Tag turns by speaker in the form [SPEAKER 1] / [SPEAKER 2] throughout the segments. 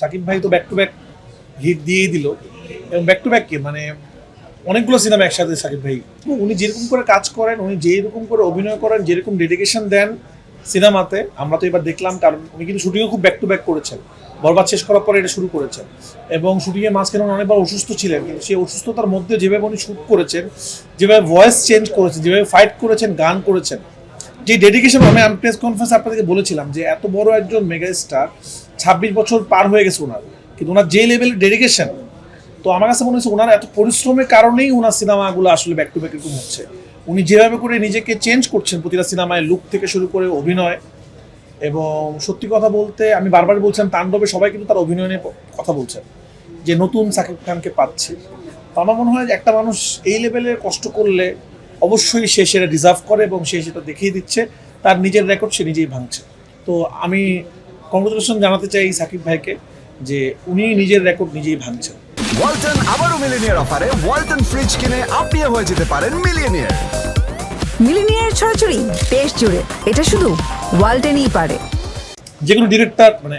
[SPEAKER 1] সাকিব ভাই তো back to back hit দিয়েই দিল। এবং ব্যাক টু ব্যাক কি? মানে অনেকগুলো সিনেমা একসাথে সাকিব ভাই। উনি যেরকম করে কাজ করেন, উনি যেরকম করে অভিনয় করেন, যেরকম ডেডিকেশন দেন সিনেমাতে আমরা তো এবার দেখলাম কারণ উনি কিন্তু শুটিংও খুব ব্যাক টু ব্যাক করেছেন। বরবাদ শেষ করার পরে এটা শুরু করেছেন। এবং শুটিংয়ের মাঝখানে উনি অনেকবার অসুস্থ ছিলেন, কিন্তু সেই অসুস্থতার মধ্যে যেভাবে উনি শুট করেছেন, যেভাবে ভয়েস চেঞ্জ করেছেন, যেভাবে ফাইট করেছেন, গান করেছেন, যে ডেডিকেশন আমি প্রেস কনফারেন্স আপনাদেরকে বলেছিলাম যে এত বড় একজন মেগা স্টার ছাব্বিশ বছর পার হয়ে গেছে ওনার। কিন্তু ওনার যে লেভেলের ডেডিকেশন তো আমার কাছে মনে হচ্ছে ওনার এত পরিশ্রমের কারণেই ওনার সিনেমাগুলো আসলে ব্যাক টু ব্যাক এরকম হচ্ছে। উনি যেভাবে করে নিজেকে চেঞ্জ করছেন প্রতিটা সিনেমায় লুক থেকে শুরু করে অভিনয়। এবং সত্যি কথা বলতে আমি বারবার বলছিলাম, তাণ্ডবে সবাই কিন্তু তার অভিনয় নিয়ে কথা বলছেন যে নতুন সাকিব খানকে পাচ্ছি। তো আমার মনে হয় যে একটা মানুষ এই লেভেলের কষ্ট করলে অবশ্যই সে সেটা ডিজার্ভ করে এবং সে সেটা দেখিয়ে দিচ্ছে। তার নিজের রেকর্ড সে নিজেই ভাঙছে। তো আমি কংগ্রেচুলেশন জানাতে চাই সাকিব ভাইকে যে উনি নিজের রেকর্ড নিজেই ভাঙছেন।
[SPEAKER 2] ওয়ালটন আবারও মিলিনিয়ার অফারে ওয়ালটন ফ্রিজ কিনে আপনিও হয়ে যেতে পারেন মিলিয়নিয়ার
[SPEAKER 3] মিলিনিয়ার ছড়াছড়ি দেশ জুড়ে এটা শুধু ওয়ালটেনই পারে।
[SPEAKER 1] যে কোনো ডিরেক্টর মানে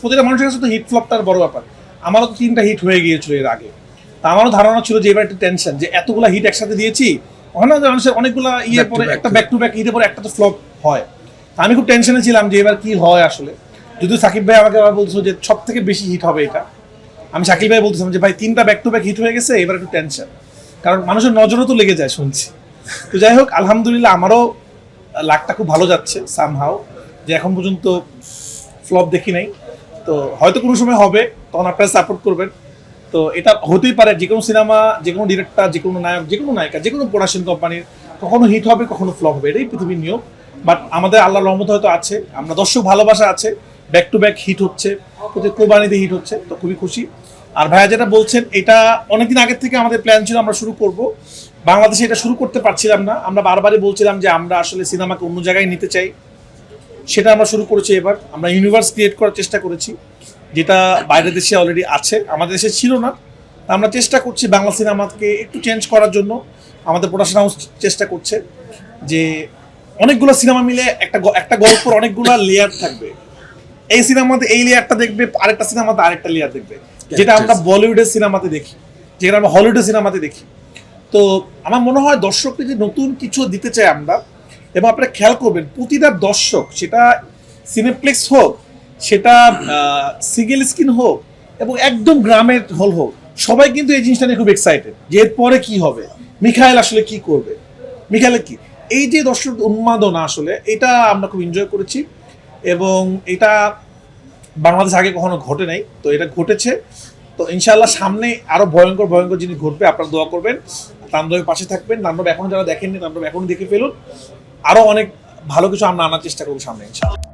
[SPEAKER 1] প্রতিটা মানুষের কাছে তো হিট ফ্লপটার বড় ব্যাপার। আমারও তো তিনটা হিট হয়ে গিয়েছিল এর আগে। তা আমারও ধারণা ছিল যে এবার একটা টেনশন যে এতগুলা হিট একসাথে দিয়েছি হয় না যে মানুষের অনেকগুলা ইয়ে পরে একটা ব্যাক টু ব্যাক হিটে পরে একটা তো ফ্লপ হয়। তা আমি খুব টেনশনে ছিলাম যে এবার কি হয় আসলে। যদিও সাকিব ভাই আমাকে আবার বলছিল যে সব থেকে বেশি হিট হবে এটা। আমি সাকিব ভাই বলতেছিলাম যে, ভাই, তিনটা ব্যাক টু ব্যাক হিট হয়ে গেছে, এবার একটু টেনশন কারণ মানুষের নজরও তো লেগে যায় শুনছি। তো যাই হোক, আলহামদুলিল্লাহ আমারও লাকটা খুব ভালো যাচ্ছে সামহাও যে এখন পর্যন্ত ফ্লপ দেখি নাই। তো হয়তো কোনো সময় হবে, তখন আপনারা সাপোর্ট করবেন। তো এটা হতেই পারে, যে কোনো সিনেমা যে কোনো ডিরেক্টর যে কোনো নায়ক, যে কোনো নায়িকা, যে কোনো প্রোডাকশন কোম্পানির কখনো হিট হবে, কখনো ফ্লপ হবে, এটাই পৃথিবীর নিয়ম। বাট আমাদের আল্লাহ রহমত হয়তো আছে, আমরা দর্শক ভালোবাসা আছে। ব্যাক টু ব্যাক হিট হচ্ছে প্রতি কোরবানিতে হিট হচ্ছে, তো খুবই খুশি। আর ভাইয়া যেটা বলছেন, এটা অনেকদিন আগের থেকে আমাদের প্ল্যান ছিল, আমরা শুরু করব। বাংলাদেশে এটা শুরু করতে পারছিলাম না। আমরা বারবারই বলছিলাম যে আমরা আসলে সিনেমাকে অন্য জায়গায় নিতে চাই। সেটা আমরা শুরু করেছি এবার। আমরা ইউনিভার্স ক্রিয়েট করার চেষ্টা করেছি, যেটা বাইরের দেশে অলরেডি আছে। আমাদের দেশে ছিল না। আমরা চেষ্টা করছি বাংলা সিনেমাকে একটু চেঞ্জ করার জন্য। আমাদের প্রোডাকশন হাউস চেষ্টা করছে যে অনেকগুলো সিনেমা মিলে একটা একটা গল্পের অনেকগুলো লেয়ার থাকবে। এই সিনেমাতে এই লেয়ারটা দেখবে আরেকটা সিনেমাতে আরেকটা লেয়ার দেখবে। যেটা আমরা বলিউডের সিনেমাতে দেখি যেটা আমরা হলিউডের সিনেমাতে দেখি। তো আমার মনে হয় দর্শককে যে নতুন কিছু দিতে চাই আমরা এবং আপনারা খেয়াল করবেন প্রতিটা দর্শক সেটা সিনেপ্লেক্স হোক সেটা সিঙ্গেল স্ক্রিন হোক এবং একদম গ্রামের হল হোক সবাই কিন্তু এই জিনিসটা নিয়ে খুব এক্সাইটেড যে এরপরে কি হবে মিখাইল আসলে কি করবে মিখাইলের কি? এই যে দর্শক উন্মাদনা আসলে এটা আমরা খুব এনজয় করেছি। এবং এটা বাংলাদেশ আগে কখনো ঘটে নাই, তো এটা ঘটেছে। তো ইনশাল্লাহ সামনে আরও ভয়ঙ্কর ভয়ঙ্কর জিনিস ঘটবে, আপনারা দোয়া করবেন। তাণ্ডবের পাশে থাকবেন তাণ্ডব এখন যারা দেখেননি তাণ্ডব এখন দেখে ফেলুন। আরও অনেক ভালো কিছু আমরা আনার চেষ্টা করব সামনে ইনশাল্লাহ